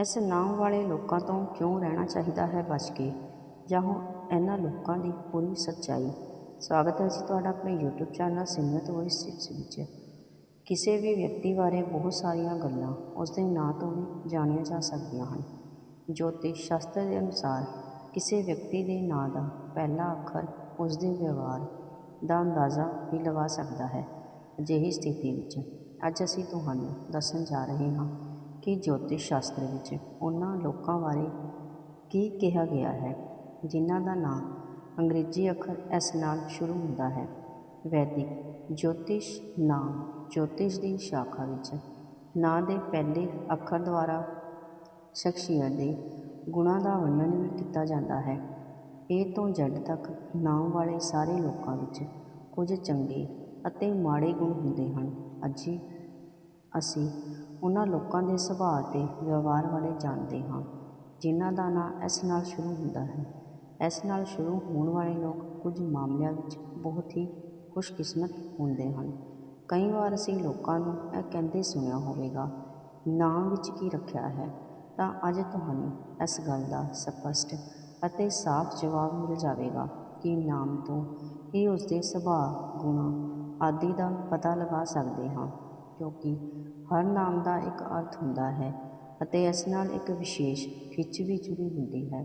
ਇਸ ਨਾਮ ਵਾਲੇ ਲੋਕਾਂ ਤੋਂ ਕਿਉਂ ਰਹਿਣਾ ਚਾਹੀਦਾ ਹੈ ਬਚ ਕੇ? ਜਾਂ ਇਹਨਾਂ ਲੋਕਾਂ ਦੀ ਪੂਰੀ ਸੱਚਾਈ? ਸਵਾਗਤ ਹੈ ਜੀ ਤੁਹਾਡਾ ਆਪਣੇ YouTube channel Simrat voice tips ਵਿੱਚ। ਕਿਸੇ ਵੀ ਵਿਅਕਤੀ ਬਾਰੇ ਬਹੁਤ ਸਾਰੀਆਂ ਗੱਲਾਂ ਉਸ ਦੇ ਨਾਂ ਤੋਂ ਵੀ ਜਾਣੀਆਂ ਜਾ ਸਕਦੀਆਂ ਹਨ। ਜੋਤਿਸ਼ ਸ਼ਾਸਤਰ ਦੇ ਅਨੁਸਾਰ ਕਿਸੇ ਵਿਅਕਤੀ ਦੇ ਨਾਂ ਦਾ ਪਹਿਲਾ ਅੱਖਰ ਉਸ ਦੇ ਵਿਵਹਾਰ ਦਾ ਅੰਦਾਜ਼ਾ ਵੀ ਲਗਾ ਸਕਦਾ ਹੈ। ਅਜਿਹੀ ਸਥਿਤੀ ਵਿੱਚ ਅੱਜ ਅਸੀਂ ਤੁਹਾਨੂੰ ਦੱਸਣ ਜਾ ਰਹੇ ਹਾਂ ਕਿ ਜੋਤਿਸ਼ ਸ਼ਾਸਤਰ ਵਿੱਚ ਉਹਨਾਂ ਲੋਕਾਂ ਬਾਰੇ ਕੀ ਕਿਹਾ ਗਿਆ ਹੈ, ਜਿਨ੍ਹਾਂ ਦਾ ਨਾਂ ਅੰਗਰੇਜ਼ੀ ਅੱਖਰ ਐਸ ਨਾਲ ਸ਼ੁਰੂ ਹੁੰਦਾ ਹੈ। ਵੈਦਿਕ ਜੋਤਿਸ਼ ਨਾਮ ਜੋਤਿਸ਼ ਦੀ ਸ਼ਾਖਾ ਵਿੱਚ ਨਾਂ ਦੇ ਪਹਿਲੇ ਅੱਖਰ ਦੁਆਰਾ ਸ਼ਖਸੀਅਤ ਦੇ ਗੁਣਾਂ ਦਾ ਵਰਣਨ ਵੀ ਕੀਤਾ ਜਾਂਦਾ ਹੈ। ਏ ਤੋਂ ਜ਼ੈਡ ਤੱਕ ਨਾਮ ਵਾਲੇ ਸਾਰੇ ਲੋਕਾਂ ਵਿੱਚ ਕੁਝ ਚੰਗੇ ਅਤੇ ਮਾੜੇ ਗੁਣ ਹੁੰਦੇ ਹਨ। ਅੱਜ ਅਸੀਂ ਉਹਨਾਂ ਲੋਕਾਂ ਦੇ ਸੁਭਾਅ ਅਤੇ ਵਿਵਹਾਰ ਬਾਰੇ ਜਾਣਦੇ ਹਾਂ, ਜਿਨ੍ਹਾਂ ਦਾ ਨਾਂ ਇਸ ਨਾਲ ਸ਼ੁਰੂ ਹੁੰਦਾ ਹੈ। ਇਸ ਨਾਲ ਸ਼ੁਰੂ ਹੋਣ ਵਾਲੇ ਲੋਕ ਕੁਝ ਮਾਮਲਿਆਂ ਵਿੱਚ ਬਹੁਤ ਹੀ ਖੁਸ਼ਕਿਸਮਤ ਹੁੰਦੇ ਹਨ। ਕਈ ਵਾਰ ਅਸੀਂ ਲੋਕਾਂ ਨੂੰ ਇਹ ਕਹਿੰਦੇ ਸੁਣਿਆ ਹੋਵੇਗਾ ਨਾਮ ਵਿੱਚ ਕੀ ਰੱਖਿਆ ਹੈ? ਤਾਂ ਅੱਜ ਤੁਹਾਨੂੰ ਇਸ ਗੱਲ ਦਾ ਸਪਸ਼ਟ ਅਤੇ ਸਾਫ਼ ਜਵਾਬ ਮਿਲ ਜਾਵੇਗਾ ਕਿ ਨਾਮ ਤੋਂ ਹੀ ਉਸ ਦੇ ਸੁਭਾਅ, ਗੁਣਾਂ ਆਦਿ ਦਾ ਪਤਾ ਲਗਾ ਸਕਦੇ ਹਾਂ, ਕਿਉਂਕਿ ਹਰ ਨਾਮ ਦਾ ਇੱਕ ਅਰਥ ਹੁੰਦਾ ਹੈ ਅਤੇ ਇਸ ਨਾਲ ਇੱਕ ਵਿਸ਼ੇਸ਼ ਖਿੱਚ ਵੀ ਜੁੜੀ ਹੁੰਦੀ ਹੈ।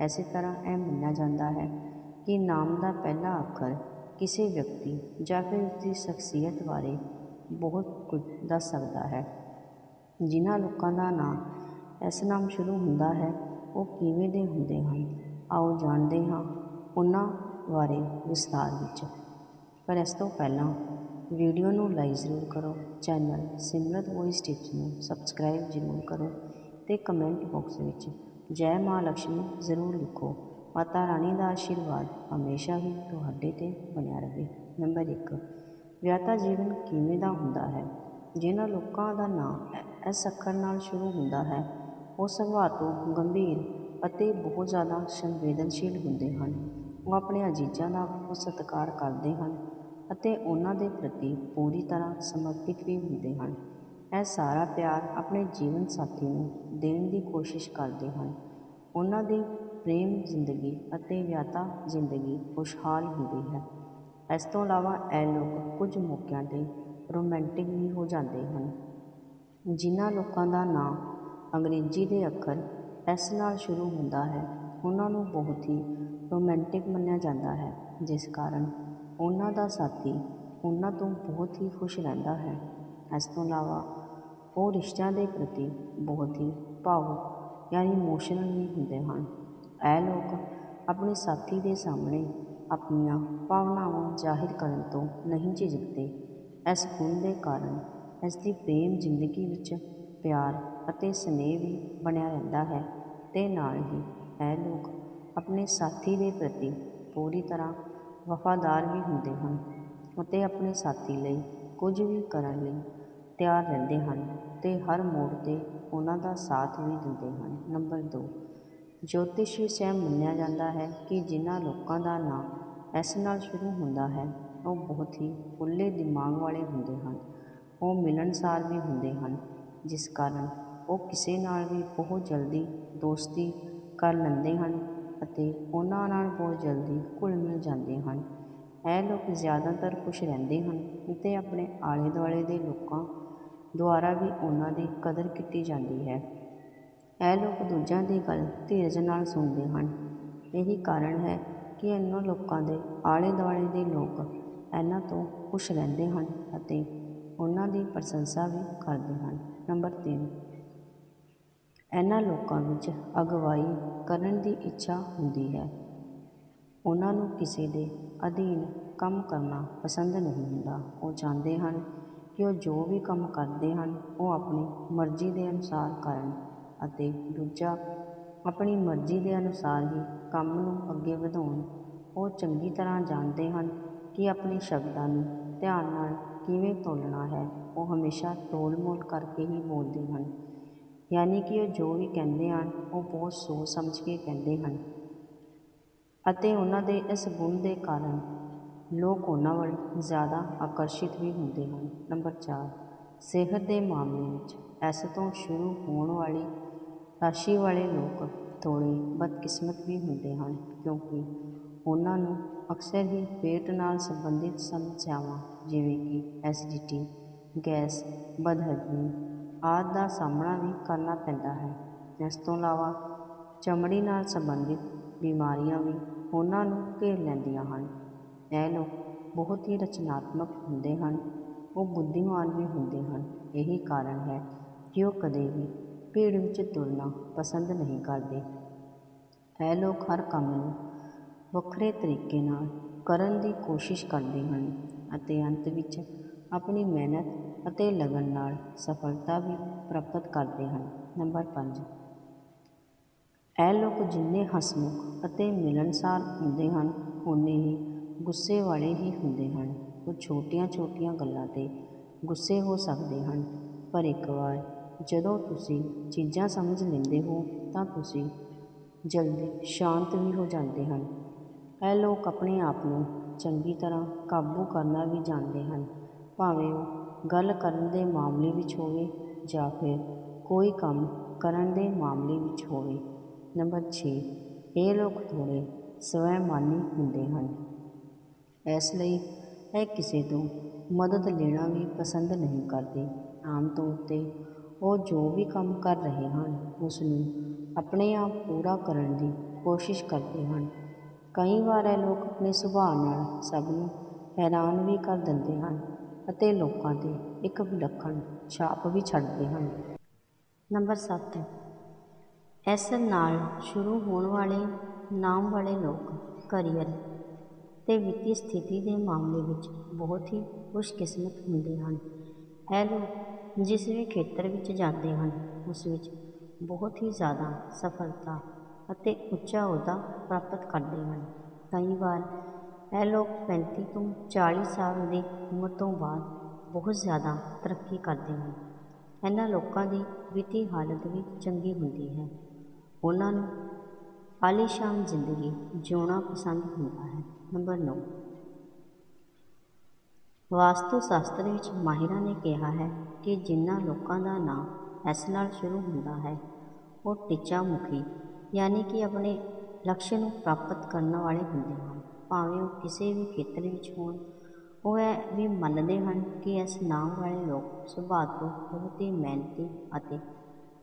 ਇਸੇ ਤਰ੍ਹਾਂ ਇਹ ਮੰਨਿਆ ਜਾਂਦਾ ਹੈ ਕਿ ਨਾਮ ਦਾ ਪਹਿਲਾ ਅੱਖਰ ਕਿਸੇ ਵਿਅਕਤੀ ਜਾਂ ਫਿਰ ਉਸ ਦੀ ਸ਼ਖਸੀਅਤ ਬਾਰੇ ਬਹੁਤ ਕੁਝ ਦੱਸ ਸਕਦਾ ਹੈ। ਜਿਨ੍ਹਾਂ ਲੋਕਾਂ ਦਾ ਨਾਮ, ਇਸ ਨਾਮ ਸ਼ੁਰੂ ਹੁੰਦਾ ਹੈ, ਉਹ ਕਿਵੇਂ ਦੇ ਹੁੰਦੇ ਹਨ, ਆਓ ਜਾਣਦੇ ਹਾਂ ਉਹਨਾਂ ਬਾਰੇ ਵਿਸਥਾਰ ਵਿੱਚ। ਪਰ ਇਸ ਤੋਂ ਪਹਿਲਾਂ ਵੀਡੀਓ ਨੂੰ ਲਾਈਕ ਜ਼ਰੂਰ ਕਰੋ। ਚੈਨਲ ਸਿਮਰਤ ਵੌਇਸ ਟਿਪਸ ਨੂੰ ਸਬਸਕ੍ਰਾਈਬ ਜ਼ਰੂਰ ਕਰੋ ਅਤੇ ਕਮੈਂਟ ਬਾਕਸ ਵਿੱਚ ਜੈ ਮਾਂ ਲక్ష్ਮੀ ਜ਼ਰੂਰ ਲਿਖੋ। ਮਾਤਾ ਰਾਣੀ ਦਾ ਆਸ਼ੀਰਵਾਦ ਹਮੇਸ਼ਾ ਹੀ ਤੁਹਾਡੇ ਤੇ ਬਣਿਆ ਰਹੇ। ਨੰਬਰ 1 ਵਿਆਹਤਾ ਜੀਵਨ ਕਿਵੇਂ ਦਾ ਹੁੰਦਾ ਹੈ? ਜਿਨ੍ਹਾਂ ਲੋਕਾਂ ਦਾ ਨਾਂ ਇਸ ਅੱਖਰ ਨਾਲ ਸ਼ੁਰੂ ਹੁੰਦਾ ਹੈ, ਉਹ ਸੁਭਾਅ ਤੋਂ ਗੰਭੀਰ ਅਤੇ ਬਹੁਤ ਜ਼ਿਆਦਾ ਸੰਵੇਦਨਸ਼ੀਲ ਹੁੰਦੇ ਹਨ। ਉਹ ਆਪਣੇ ਅਜੀਜ਼ਾਂ ਦਾ ਬਹੁਤ ਸਤਿਕਾਰ ਕਰਦੇ ਹਨ। ਅਤੇ ਉਹਨਾਂ ਦੇ ਪ੍ਰਤੀ ਪੂਰੀ ਤਰ੍ਹਾਂ ਸਮਰਪਿਤ ਵੀ ਹੁੰਦੇ ਹਨ। ਇਹ ਸਾਰਾ ਪਿਆਰ ਆਪਣੇ ਜੀਵਨ ਸਾਥੀ ਨੂੰ ਦੇਣ ਦੀ ਕੋਸ਼ਿਸ਼ ਕਰਦੇ ਹਨ। ਉਹਨਾਂ ਦੀ ਪ੍ਰੇਮ ਜ਼ਿੰਦਗੀ ਅਤੇ ਵਿਆਹਤਾ ਜ਼ਿੰਦਗੀ ਖੁਸ਼ਹਾਲ ਹੁੰਦੀ ਹੈ। ਇਸ ਤੋਂ ਇਲਾਵਾ ਇਹ ਲੋਕ ਕੁਝ ਮੌਕਿਆਂ 'ਤੇ ਰੋਮਾਂਟਿਕ ਵੀ ਹੋ ਜਾਂਦੇ ਹਨ। ਜਿਨ੍ਹਾਂ ਲੋਕਾਂ ਦਾ ਨਾਂ ਅੰਗਰੇਜ਼ੀ ਦੇ ਅੱਖਰ ਐਸ ਨਾਲ ਸ਼ੁਰੂ ਹੁੰਦਾ ਹੈ, ਉਹਨਾਂ ਨੂੰ ਬਹੁਤ ਹੀ ਰੋਮਾਂਟਿਕ ਮੰਨਿਆ ਜਾਂਦਾ ਹੈ, ਜਿਸ ਕਾਰਨ ਉਹਨਾਂ ਦਾ ਸਾਥੀ ਉਹਨਾਂ ਤੋਂ ਬਹੁਤ ਹੀ ਖੁਸ਼ ਰਹਿੰਦਾ ਹੈ। ਇਸ ਤੋਂ ਇਲਾਵਾ ਉਹ ਰਿਸ਼ਤਿਆਂ ਦੇ ਪ੍ਰਤੀ ਬਹੁਤ ਹੀ ਭਾਵੁਕ ਯਾਨੀ ਇਮੋਸ਼ਨਲ ਵੀ ਹੁੰਦੇ ਹਨ। ਇਹ ਲੋਕ ਆਪਣੇ ਸਾਥੀ ਦੇ ਸਾਹਮਣੇ ਆਪਣੀਆਂ ਭਾਵਨਾਵਾਂ ਜ਼ਾਹਿਰ ਕਰਨ ਤੋਂ ਨਹੀਂ ਝਿਜਕਦੇ। ਇਸ ਗੁਣ ਦੇ ਕਾਰਨ ਇਸ ਦੀ ਪ੍ਰੇਮ ਜ਼ਿੰਦਗੀ ਵਿੱਚ ਪਿਆਰ ਅਤੇ ਸਨੇਹ ਵੀ ਬਣਿਆ ਰਹਿੰਦਾ ਹੈ ਤੇ ਨਾਲ ਹੀ ਇਹ ਲੋਕ ਆਪਣੇ ਸਾਥੀ ਦੇ ਪ੍ਰਤੀ ਪੂਰੀ ਤਰ੍ਹਾਂ ਵਫਾਦਾਰ ਵੀ ਹੁੰਦੇ ਹਨ ਅਤੇ ਆਪਣੇ ਸਾਥੀ ਲਈ ਕੁਝ ਵੀ ਕਰਨ ਲਈ ਤਿਆਰ ਰਹਿੰਦੇ ਹਨ ਅਤੇ ਹਰ ਮੋੜ 'ਤੇ ਉਹਨਾਂ ਦਾ ਸਾਥ ਵੀ ਦਿੰਦੇ ਹਨ। ਨੰਬਰ ਦੋ, ਜੋਤਿਸ਼ ਵਿੱਚ ਇਹ ਮੰਨਿਆ ਜਾਂਦਾ ਹੈ ਕਿ ਜਿਨ੍ਹਾਂ ਲੋਕਾਂ ਦਾ ਨਾਂ ਇਸ ਨਾਲ ਸ਼ੁਰੂ ਹੁੰਦਾ ਹੈ, ਉਹ ਬਹੁਤ ਹੀ ਖੁੱਲ੍ਹੇ ਦਿਮਾਗ ਵਾਲੇ ਹੁੰਦੇ ਹਨ। ਉਹ ਮਿਲਣਸਾਰ ਵੀ ਹੁੰਦੇ ਹਨ, ਜਿਸ ਕਾਰਨ ਉਹ ਕਿਸੇ ਨਾਲ ਵੀ ਬਹੁਤ ਜਲਦੀ ਦੋਸਤੀ ਕਰ ਲੈਂਦੇ ਹਨ ਅਤੇ ਉਹਨਾਂ ਨਾਲ ਬਹੁਤ ਜਲਦੀ ਘੁਲ ਮਿਲ ਜਾਂਦੇ ਹਨ। ਇਹ ਲੋਕ ਜ਼ਿਆਦਾਤਰ ਖੁਸ਼ ਰਹਿੰਦੇ ਹਨ ਅਤੇ ਆਪਣੇ ਆਲੇ ਦੁਆਲੇ ਦੇ ਲੋਕਾਂ ਦੁਆਰਾ ਵੀ ਉਹਨਾਂ ਦੀ ਕਦਰ ਕੀਤੀ ਜਾਂਦੀ ਹੈ। ਇਹ ਲੋਕ ਦੂਜਿਆਂ ਦੀ ਗੱਲ ਧੀਰਜ ਨਾਲ ਸੁਣਦੇ ਹਨ। ਇਹੀ ਕਾਰਨ ਹੈ ਕਿ ਇਹਨਾਂ ਲੋਕਾਂ ਦੇ ਆਲੇ ਦੁਆਲੇ ਦੇ ਲੋਕ ਇਹਨਾਂ ਤੋਂ ਖੁਸ਼ ਰਹਿੰਦੇ ਹਨ ਅਤੇ ਉਹਨਾਂ ਦੀ ਪ੍ਰਸ਼ੰਸਾ ਵੀ ਕਰਦੇ ਹਨ। ਨੰਬਰ ਤਿੰਨ ਇਹਨਾਂ ਲੋਕਾਂ ਵਿੱਚ ਅਗਵਾਈ ਕਰਨ ਦੀ ਇੱਛਾ ਹੁੰਦੀ ਹੈ। ਉਹਨਾਂ ਨੂੰ ਕਿਸੇ ਦੇ ਅਧੀਨ ਕੰਮ ਕਰਨਾ ਪਸੰਦ ਨਹੀਂ ਹੁੰਦਾ। ਉਹ ਚਾਹੁੰਦੇ ਹਨ ਕਿ ਉਹ ਜੋ ਵੀ ਕੰਮ ਕਰਦੇ ਹਨ, ਉਹ ਆਪਣੀ ਮਰਜ਼ੀ ਦੇ ਅਨੁਸਾਰ ਕਰਨ ਅਤੇ ਦੂਜਾ ਆਪਣੀ ਮਰਜ਼ੀ ਦੇ ਅਨੁਸਾਰ ਹੀ ਕੰਮ ਨੂੰ ਅੱਗੇ ਵਧਾਉਣ। ਉਹ ਚੰਗੀ ਤਰ੍ਹਾਂ ਜਾਣਦੇ ਹਨ ਕਿ ਆਪਣੇ ਸ਼ਬਦਾਂ ਨੂੰ ਧਿਆਨ ਨਾਲ ਕਿਵੇਂ ਤੋਲਣਾ ਹੈ। ਉਹ ਹਮੇਸ਼ਾ ਤੋਲ ਮੋਲ ਕਰਕੇ ਹੀ ਬੋਲਦੇ ਹਨ। ਯਾਨੀ ਕਿ ਉਹ ਜੋ ਵੀ ਕਹਿੰਦੇ ਹਨ, ਉਹ ਬਹੁਤ ਸੋਚ ਸਮਝ ਕੇ ਕਹਿੰਦੇ ਹਨ। ਅਤੇ ਉਹਨਾਂ ਦੇ ਇਸ ਗੁਣ ਦੇ ਕਾਰਨ ਲੋਕ ਉਹਨਾਂ ਵੱਲ ਜ਼ਿਆਦਾ ਆਕਰਸ਼ਿਤ ਵੀ ਹੁੰਦੇ ਹਨ। ਨੰਬਰ 4 ਸਿਹਤ ਦੇ ਮਾਮਲੇ ਵਿੱਚ ਇਸ ਤੋਂ ਸ਼ੁਰੂ ਹੋਣ ਵਾਲੀ ਰਾਸ਼ੀ ਵਾਲੇ ਲੋਕ ਥੋੜ੍ਹੇ ਬਦਕਿਸਮਤ ਵੀ ਹੁੰਦੇ ਹਨ, ਕਿਉਂਕਿ ਉਹਨਾਂ ਨੂੰ ਅਕਸਰ ਹੀ ਪੇਟ ਨਾਲ ਸੰਬੰਧਿਤ ਸਮੱਸਿਆਵਾਂ ਜਿਵੇਂ ਕਿ ਐਸਿਡਿਟੀ ਗੈਸ, ਬਦਹਜ਼ਮੀ ਆਦਿ ਦਾ ਸਾਹਮਣਾ ਵੀ ਕਰਨਾ ਪੈਂਦਾ ਹੈ। ਇਸ ਤੋਂ ਇਲਾਵਾ ਚਮੜੀ ਨਾਲ ਸੰਬੰਧਿਤ ਬਿਮਾਰੀਆਂ ਵੀ ਉਹਨਾਂ ਨੂੰ ਘੇਰ ਲੈਂਦੀਆਂ ਹਨ। ਇਹ ਲੋਕ ਬਹੁਤ ਹੀ ਰਚਨਾਤਮਕ ਹੁੰਦੇ ਹਨ, ਉਹ ਬੁੱਧੀਮਾਨ ਵੀ ਹੁੰਦੇ ਹਨ। ਇਹੀ ਕਾਰਨ ਹੈ ਕਿ ਉਹ ਕਦੇ ਵੀ ਭੀੜ ਵਿੱਚ ਤੁਰਨਾ ਪਸੰਦ ਨਹੀਂ ਕਰਦੇ। ਇਹ ਲੋਕ ਹਰ ਕੰਮ ਨੂੰ ਵੱਖਰੇ ਤਰੀਕੇ ਨਾਲ ਕਰਨ ਦੀ ਕੋਸ਼ਿਸ਼ ਕਰਦੇ ਹਨ ਅਤੇ ਅੰਤ ਵਿੱਚ ਆਪਣੀ ਮਿਹਨਤ ਅਤੇ ਲਗਨ ਨਾਲ ਸਫਲਤਾ ਵੀ ਪ੍ਰਾਪਤ ਕਰਦੇ ਹਨ। ਨੰਬਰ ਪੰਜ। ਇਹ ਲੋਕ ਜਿੰਨੇ ਹਸਮੁਖ ਅਤੇ ਮਿਲਣਸਾਰ ਹੁੰਦੇ ਹਨ, ਓਨੇ ਹੀ ਗੁੱਸੇ ਵਾਲੇ ਹੀ ਹੁੰਦੇ ਹਨ। ਉਹ ਛੋਟੀਆਂ ਛੋਟੀਆਂ ਗੱਲਾਂ 'ਤੇ ਗੁੱਸੇ ਹੋ ਸਕਦੇ ਹਨ, ਪਰ ਇੱਕ ਵਾਰ ਜਦੋਂ ਤੁਸੀਂ ਚੀਜ਼ਾਂ ਸਮਝ ਲੈਂਦੇ ਹੋ, ਤਾਂ ਤੁਸੀਂ ਜਲਦੀ ਸ਼ਾਂਤ ਵੀ ਹੋ ਜਾਂਦੇ ਹਨ। ਇਹ ਲੋਕ ਆਪਣੇ ਆਪ ਨੂੰ ਚੰਗੀ ਤਰ੍ਹਾਂ ਕਾਬੂ ਕਰਨਾ ਵੀ ਜਾਣਦੇ ਹਨ। ਭਾਵੇਂ ਉਹ ਗੱਲ ਕਰਨ ਦੇ ਮਾਮਲੇ ਵਿੱਚ ਹੋਵੇ ਜਾਂ ਫਿਰ ਕੋਈ ਕੰਮ ਕਰਨ ਦੇ ਮਾਮਲੇ ਵਿੱਚ ਹੋਵੇ। ਨੰਬਰ ਛੇ, ਇਹ ਲੋਕ ਥੋੜ੍ਹੇ ਸਵੈਮਾਨੀ ਹੁੰਦੇ ਹਨ। ਇਸ ਲਈ ਇਹ ਕਿਸੇ ਤੋਂ ਮਦਦ ਲੈਣਾ ਵੀ ਪਸੰਦ ਨਹੀਂ ਕਰਦੇ। ਆਮ ਤੌਰ 'ਤੇ ਉਹ ਜੋ ਵੀ ਕੰਮ ਕਰ ਰਹੇ ਹਨ ਉਸ ਨੂੰ ਆਪਣੇ ਆਪ ਪੂਰਾ ਕਰਨ ਦੀ ਕੋਸ਼ਿਸ਼ ਕਰਦੇ ਹਨ। ਕਈ ਵਾਰ ਇਹ ਲੋਕ ਆਪਣੇ ਸੁਭਾਅ ਨਾਲ ਸਭ ਨੂੰ ਹੈਰਾਨ ਵੀ ਕਰ ਦਿੰਦੇ ਹਨ। ਅਤੇ ਲੋਕਾਂ 'ਤੇ ਇੱਕ ਵਿਲੱਖਣ ਛਾਪ ਵੀ ਛੱਡਦੇ ਹਨ। ਨੰਬਰ 7 ਇਸ ਨਾਲ ਸ਼ੁਰੂ ਹੋਣ ਵਾਲੇ ਨਾਮ ਵਾਲੇ ਲੋਕ ਕਰੀਅਰ ਅਤੇ ਵਿੱਤੀ ਸਥਿਤੀ ਦੇ ਮਾਮਲੇ ਵਿੱਚ ਬਹੁਤ ਹੀ ਖੁਸ਼ਕਿਸਮਤ ਹੁੰਦੇ ਹਨ। ਇਹ ਲੋਕ ਜਿਸ ਵੀ ਖੇਤਰ ਵਿੱਚ ਜਾਂਦੇ ਹਨ, ਉਸ ਵਿੱਚ ਬਹੁਤ ਹੀ ਜ਼ਿਆਦਾ ਸਫਲਤਾ ਅਤੇ ਉੱਚਾ ਅਹੁਦਾ ਪ੍ਰਾਪਤ ਕਰਦੇ ਹਨ। ਕਈ ਵਾਰ ਇਹ ਲੋਕ ਪੈਂਤੀ ਤੋਂ ਚਾਲੀ ਸਾਲ ਦੀ ਉਮਰ ਤੋਂ ਬਾਅਦ ਬਹੁਤ ਜ਼ਿਆਦਾ ਤਰੱਕੀ ਕਰਦੇ ਹਨ। ਇਹਨਾਂ ਲੋਕਾਂ ਦੀ ਵਿੱਤੀ ਹਾਲਤ ਵੀ ਚੰਗੀ ਹੁੰਦੀ ਹੈ। ਉਹਨਾਂ ਨੂੰ ਆਲੀਸ਼ਾਨ ਜ਼ਿੰਦਗੀ ਜਿਉਣਾ ਪਸੰਦ ਹੁੰਦਾ ਹੈ। ਨੰਬਰ 9 ਵਾਸਤੂ ਸ਼ਾਸਤਰ ਵਿੱਚ ਮਾਹਿਰਾਂ ਨੇ ਕਿਹਾ ਹੈ ਕਿ ਜਿਨ੍ਹਾਂ ਲੋਕਾਂ ਦਾ ਨਾਮ ਐਸ ਨਾਲ ਸ਼ੁਰੂ ਹੁੰਦਾ ਹੈ, ਉਹ ਟੀਚਾ ਮੁਖੀ, ਯਾਨੀ ਕਿ ਆਪਣੇ ਲਕਸ਼ ਨੂੰ ਪ੍ਰਾਪਤ ਕਰਨ ਵਾਲੇ ਹੁੰਦੇ ਹਨ। ਭਾਵੇਂ ਉਹ ਕਿਸੇ ਵੀ ਖੇਤਰ ਵਿੱਚ ਹੋਣ, ਉਹ ਇਹ ਵੀ ਮੰਨਦੇ ਹਨ ਕਿ ਇਸ ਨਾਮ ਵਾਲੇ ਲੋਕ ਸੁਭਾਅ ਤੋਂ ਬਹੁਤ ਹੀ ਮਿਹਨਤੀ ਅਤੇ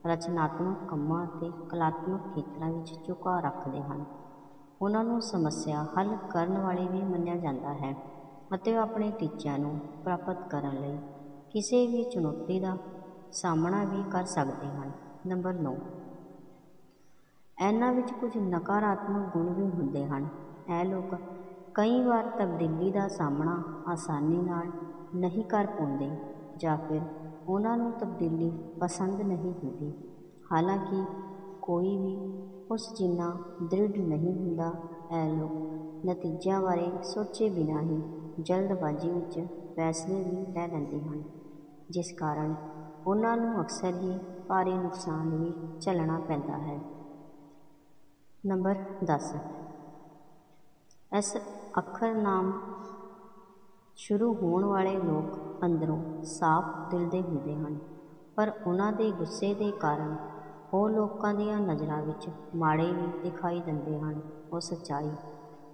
ਰਚਨਾਤਮਕ ਕੰਮਾਂ ਅਤੇ ਕਲਾਤਮਕ ਖੇਤਰਾਂ ਵਿੱਚ ਝੁਕਾਅ ਰੱਖਦੇ ਹਨ। ਉਹਨਾਂ ਨੂੰ ਸਮੱਸਿਆ ਹੱਲ ਕਰਨ ਵਾਲੇ ਵੀ ਮੰਨਿਆ ਜਾਂਦਾ ਹੈ ਅਤੇ ਉਹ ਆਪਣੇ ਟੀਚਿਆਂ ਨੂੰ ਪ੍ਰਾਪਤ ਕਰਨ ਲਈ ਕਿਸੇ ਵੀ ਚੁਣੌਤੀ ਦਾ ਸਾਹਮਣਾ ਵੀ ਕਰ ਸਕਦੇ ਹਨ। ਨੰਬਰ 9 ਇਹਨਾਂ ਵਿੱਚ ਕੁਝ ਨਕਾਰਾਤਮਕ ਗੁਣ ਵੀ ਹੁੰਦੇ ਹਨ। ਇਹ ਲੋਕ ਕਈ ਵਾਰ ਤਬਦੀਲੀ ਦਾ ਸਾਹਮਣਾ ਆਸਾਨੀ ਨਾਲ ਨਹੀਂ ਕਰ ਪਾਉਂਦੇ ਜਾਂ ਫਿਰ ਉਹਨਾਂ ਨੂੰ ਤਬਦੀਲੀ ਪਸੰਦ ਨਹੀਂ ਹੁੰਦੀ। ਹਾਲਾਂਕਿ ਕੋਈ ਵੀ ਉਸ ਜਿੰਨਾ ਦ੍ਰਿੜ ਨਹੀਂ ਹੁੰਦਾ ਇਹ ਲੋਕ ਨਤੀਜਿਆਂ ਬਾਰੇ ਸੋਚੇ ਬਿਨਾਂ ਹੀ ਜਲਦਬਾਜ਼ੀ ਵਿੱਚ ਫੈਸਲੇ ਵੀ ਲੈ ਲੈਂਦੇ ਹਨ, ਜਿਸ ਕਾਰਨ ਉਹਨਾਂ ਨੂੰ ਅਕਸਰ ਹੀ ਭਾਰੀ ਨੁਕਸਾਨ ਵੀ ਝੱਲਣਾ ਪੈਂਦਾ ਹੈ। ਨੰਬਰ 10 ਇਸ ਅੱਖਰ ਨਾਮ ਸ਼ੁਰੂ ਹੋਣ ਵਾਲੇ ਲੋਕ ਅੰਦਰੋਂ ਸਾਫ਼ ਦਿਲ ਦੇ ਹੁੰਦੇ ਹਨ, ਪਰ ਉਹਨਾਂ ਦੇ ਗੁੱਸੇ ਦੇ ਕਾਰਨ ਉਹ ਲੋਕਾਂ ਦੀਆਂ ਨਜ਼ਰਾਂ ਵਿੱਚ ਮਾੜੇ ਵੀ ਦਿਖਾਈ ਦਿੰਦੇ ਹਨ, ਉਹ ਸੱਚਾਈ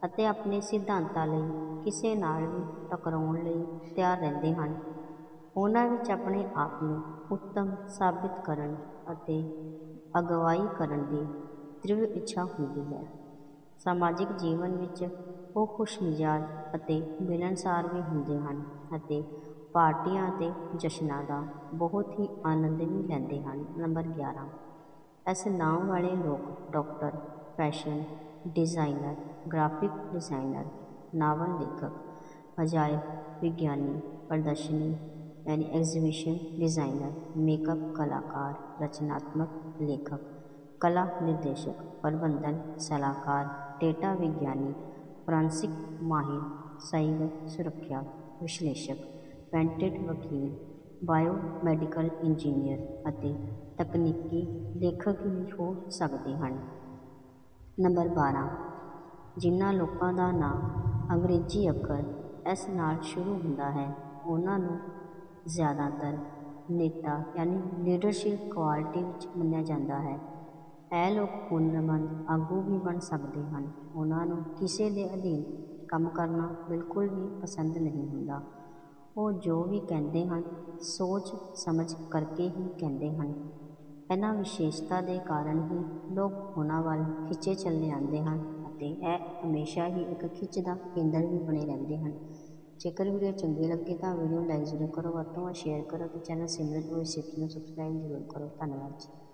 ਅਤੇ ਆਪਣੇ ਸਿਧਾਂਤਾਂ ਲਈ ਕਿਸੇ ਨਾਲ ਵੀ ਟਕਰਾਉਣ ਲਈ ਤਿਆਰ ਰਹਿੰਦੇ ਹਨ। ਉਹਨਾਂ ਵਿੱਚ ਆਪਣੇ ਆਪ ਨੂੰ ਉੱਤਮ ਸਾਬਿਤ ਕਰਨ ਅਤੇ ਅਗਵਾਈ ਕਰਨ ਦੀ ਤ੍ਰਿਵ ਇੱਛਾ ਹੁੰਦੀ ਹੈ। ਸਮਾਜਿਕ ਜੀਵਨ ਵਿੱਚ ਉਹ ਖੁਸ਼ ਮਿਜਾਜ ਅਤੇ ਮਿਲਣਸਾਰ ਵੀ ਹੁੰਦੇ ਹਨ ਅਤੇ ਪਾਰਟੀਆਂ ਅਤੇ ਜਸ਼ਨਾਂ ਦਾ ਬਹੁਤ ਹੀ ਆਨੰਦ ਵੀ ਲੈਂਦੇ ਹਨ। ਨੰਬਰ 11 ਇਸ ਨਾਮ ਵਾਲੇ ਲੋਕ doctor, fashion designer, graphic designer, novel ਲੇਖਕ ਅਜਾਇਬ ਵਿਗਿਆਨੀ, ਪ੍ਰਦਰਸ਼ਨੀ ਯਾਨੀ ਐਗਜ਼ੀਬਿਸ਼ਨ ਡਿਜ਼ਾਈਨਰ, ਮੇਕਅਪ ਕਲਾਕਾਰ, ਰਚਨਾਤਮਕ ਲੇਖਕ, ਕਲਾ ਨਿਰਦੇਸ਼ਕ, ਪ੍ਰਬੰਧਨ ਸਲਾਹਕਾਰ, ਡੇਟਾ ਵਿਗਿਆਨੀ ਫਰਾਂਸਿਕ ਮਾਹਿਰ ਸਾਈਬਰ ਸੁਰੱਖਿਆ ਵਿਸ਼ਲੇਸ਼ਕ, ਪੈਂਟਡ ਵਕੀਲ ਬਾਇਓ ਮੈਡੀਕਲ ਇੰਜੀਨੀਅਰ ਅਤੇ ਤਕਨੀਕੀ ਲੇਖਕ ਵੀ ਹੋ ਸਕਦੇ ਹਨ। ਨੰਬਰ 12 ਜਿਨ੍ਹਾਂ ਲੋਕਾਂ ਦਾ ਨਾਂ ਅੰਗਰੇਜ਼ੀ ਅੱਖਰ ਇਸ ਨਾਲ ਸ਼ੁਰੂ ਹੁੰਦਾ ਹੈ, ਉਹਨਾਂ ਨੂੰ ਜ਼ਿਆਦਾਤਰ ਨੇਤਾ ਯਾਨੀ ਲੀਡਰਸ਼ਿਪ ਕੁਆਲਿਟੀ ਵਿੱਚ ਮੰਨਿਆ ਜਾਂਦਾ ਹੈ। ਇਹ ਲੋਕ ਹੁਨਰਮੰਦ ਆਗੂ ਵੀ ਬਣ ਸਕਦੇ ਹਨ। ਉਹਨਾਂ ਨੂੰ ਕਿਸੇ ਦੇ ਅਧੀਨ ਕੰਮ ਕਰਨਾ ਬਿਲਕੁਲ ਵੀ ਪਸੰਦ ਨਹੀਂ ਹੁੰਦਾ। ਉਹ ਜੋ ਵੀ ਕਹਿੰਦੇ ਹਨ, ਸੋਚ ਸਮਝ ਕਰਕੇ ਹੀ ਕਹਿੰਦੇ ਹਨ। ਇਹਨਾਂ ਵਿਸ਼ੇਸ਼ਤਾ ਦੇ ਕਾਰਨ ਹੀ ਲੋਕ ਉਹਨਾਂ ਵੱਲ ਖਿੱਚੇ ਚੱਲੇ ਆਉਂਦੇ ਹਨ ਅਤੇ ਇਹ ਹਮੇਸ਼ਾ ਹੀ ਇੱਕ ਖਿੱਚ ਦਾ ਕੇਂਦਰ ਵੀ ਬਣੇ ਰਹਿੰਦੇ ਹਨ। ਜੇਕਰ ਵੀਡੀਓ ਚੰਗੀ ਲੱਗੇ ਤਾਂ ਵੀਡੀਓ ਲਾਈਕ ਜ਼ਰੂਰ ਕਰੋ। ਵੱਧ ਤੋਂ ਵੱਧ ਸ਼ੇਅਰ ਕਰੋ ਅਤੇ ਚੈਨਲ ਸਿਮਰਤ ਵੋਇਸ ਸਿੱਖ ਨੂੰ ਸਬਸਕ੍ਰਾਈਬ ਜ਼ਰੂਰ ਕਰੋ। ਧੰਨਵਾਦ ਜੀ।